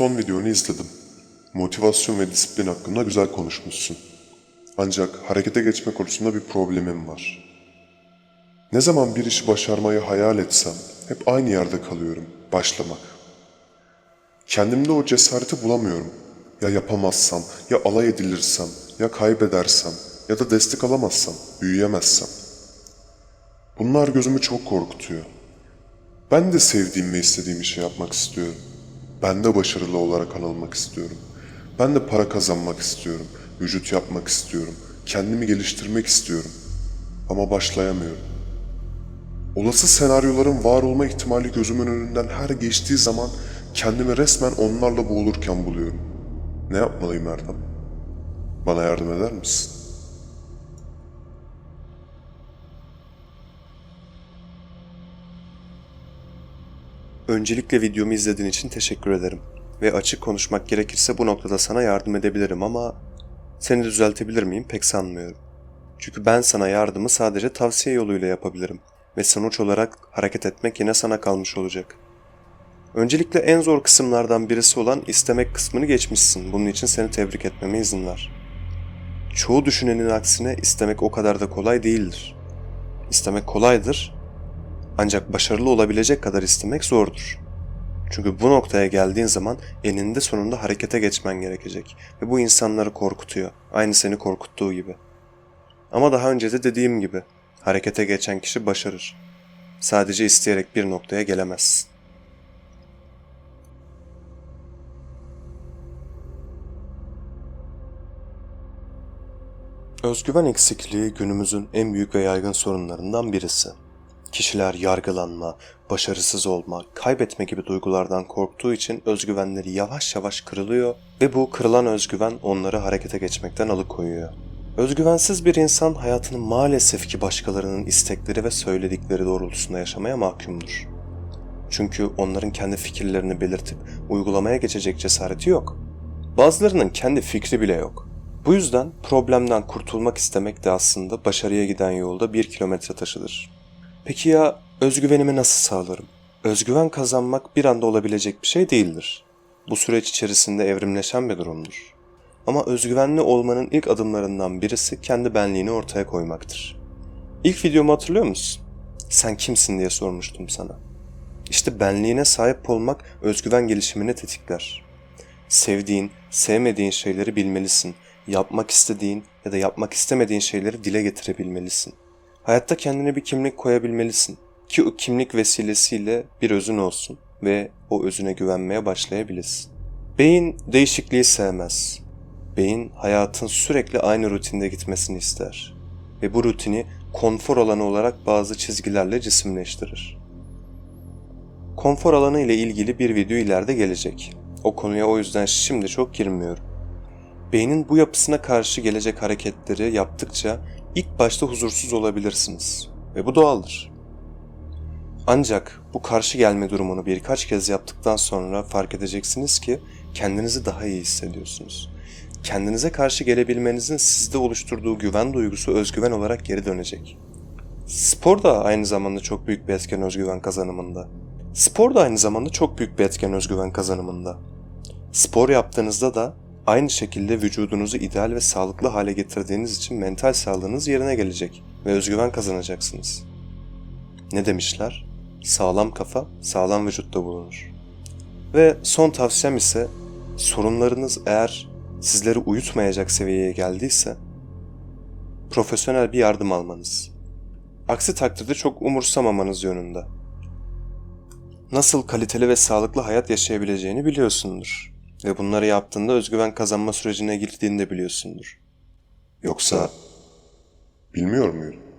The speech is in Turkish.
Son videonu izledim. Motivasyon ve disiplin hakkında güzel konuşmuşsun. Ancak harekete geçme konusunda bir problemim var. Ne zaman bir işi başarmayı hayal etsem hep aynı yerde kalıyorum. Başlamak. Kendimde o cesareti bulamıyorum. Ya yapamazsam, ya alay edilirsem, ya kaybedersem, ya da destek alamazsam, büyüyemezsem. Bunlar gözümü çok korkutuyor. Ben de sevdiğim ve istediğim işi yapmak istiyorum. Ben de başarılı olarak anılmak istiyorum. Ben de para kazanmak istiyorum. Vücut yapmak istiyorum. Kendimi geliştirmek istiyorum. Ama başlayamıyorum. Olası senaryoların var olma ihtimali gözümün önünden her geçtiği zaman kendimi resmen onlarla boğulurken buluyorum. Ne yapmalıyım Erdem? Bana yardım eder misin? Öncelikle videomu izlediğin için teşekkür ederim. Ve açık konuşmak gerekirse bu noktada sana yardım edebilirim ama seni düzeltebilir miyim pek sanmıyorum. Çünkü ben sana yardımı sadece tavsiye yoluyla yapabilirim ve sonuç olarak hareket etmek yine sana kalmış olacak. Öncelikle en zor kısımlardan birisi olan istemek kısmını geçmişsin. Bunun için seni tebrik etmeme izin ver. Çoğu düşünenin aksine istemek o kadar da kolay değildir. İstemek kolaydır ancak başarılı olabilecek kadar istemek zordur. Çünkü bu noktaya geldiğin zaman eninde sonunda harekete geçmen gerekecek ve bu insanları korkutuyor. Aynı seni korkuttuğu gibi. Ama daha önce de dediğim gibi harekete geçen kişi başarır. Sadece isteyerek bir noktaya gelemezsin. Özgüven eksikliği günümüzün en büyük ve yaygın sorunlarından birisi. Kişiler yargılanma, başarısız olma, kaybetme gibi duygulardan korktuğu için özgüvenleri yavaş yavaş kırılıyor ve bu kırılan özgüven onları harekete geçmekten alıkoyuyor. Özgüvensiz bir insan hayatını maalesef ki başkalarının istekleri ve söyledikleri doğrultusunda yaşamaya mahkumdur. Çünkü onların kendi fikirlerini belirtip uygulamaya geçecek cesareti yok. Bazılarının kendi fikri bile yok. Bu yüzden problemden kurtulmak istemek de aslında başarıya giden yolda bir kilometre taşıdır. Peki ya özgüvenimi nasıl sağlarım? Özgüven kazanmak bir anda olabilecek bir şey değildir. Bu süreç içerisinde evrimleşen bir durumdur. Ama özgüvenli olmanın ilk adımlarından birisi kendi benliğini ortaya koymaktır. İlk videomu hatırlıyor musun? Sen kimsin diye sormuştum sana. İşte benliğine sahip olmak özgüven gelişimini tetikler. Sevdiğin, sevmediğin şeyleri bilmelisin. Yapmak istediğin ya da yapmak istemediğin şeyleri dile getirebilmelisin. Hayatta kendine bir kimlik koyabilmelisin ki o kimlik vesilesiyle bir özün olsun ve o özüne güvenmeye başlayabilirsin. Beyin değişikliği sevmez. Beyin hayatın sürekli aynı rutinde gitmesini ister ve bu rutini konfor alanı olarak bazı çizgilerle cisimleştirir. Konfor alanı ile ilgili bir video ileride gelecek. O konuya o yüzden şimdi çok girmiyorum. Beynin bu yapısına karşı gelecek hareketleri yaptıkça ilk başta huzursuz olabilirsiniz ve bu doğaldır. Ancak bu karşı gelme durumunu birkaç kez yaptıktan sonra fark edeceksiniz ki kendinizi daha iyi hissediyorsunuz. Kendinize karşı gelebilmenizin sizde oluşturduğu güven duygusu özgüven olarak geri dönecek. Spor da aynı zamanda çok büyük bir etken özgüven kazanımında. Spor da aynı zamanda çok büyük bir etken özgüven kazanımında. Spor yaptığınızda da aynı şekilde vücudunuzu ideal ve sağlıklı hale getirdiğiniz için mental sağlığınız yerine gelecek ve özgüven kazanacaksınız. Ne demişler? Sağlam kafa sağlam vücutta bulunur. Ve son tavsiyem ise sorunlarınız eğer sizleri uyutmayacak seviyeye geldiyse profesyonel bir yardım almanız. Aksi takdirde çok umursamamanız yönünde. Nasıl kaliteli ve sağlıklı hayat yaşayabileceğini biliyorsundur. Ve bunları yaptığında özgüven kazanma sürecine girdiğini de biliyorsundur. Yoksa Bilmiyor muydun?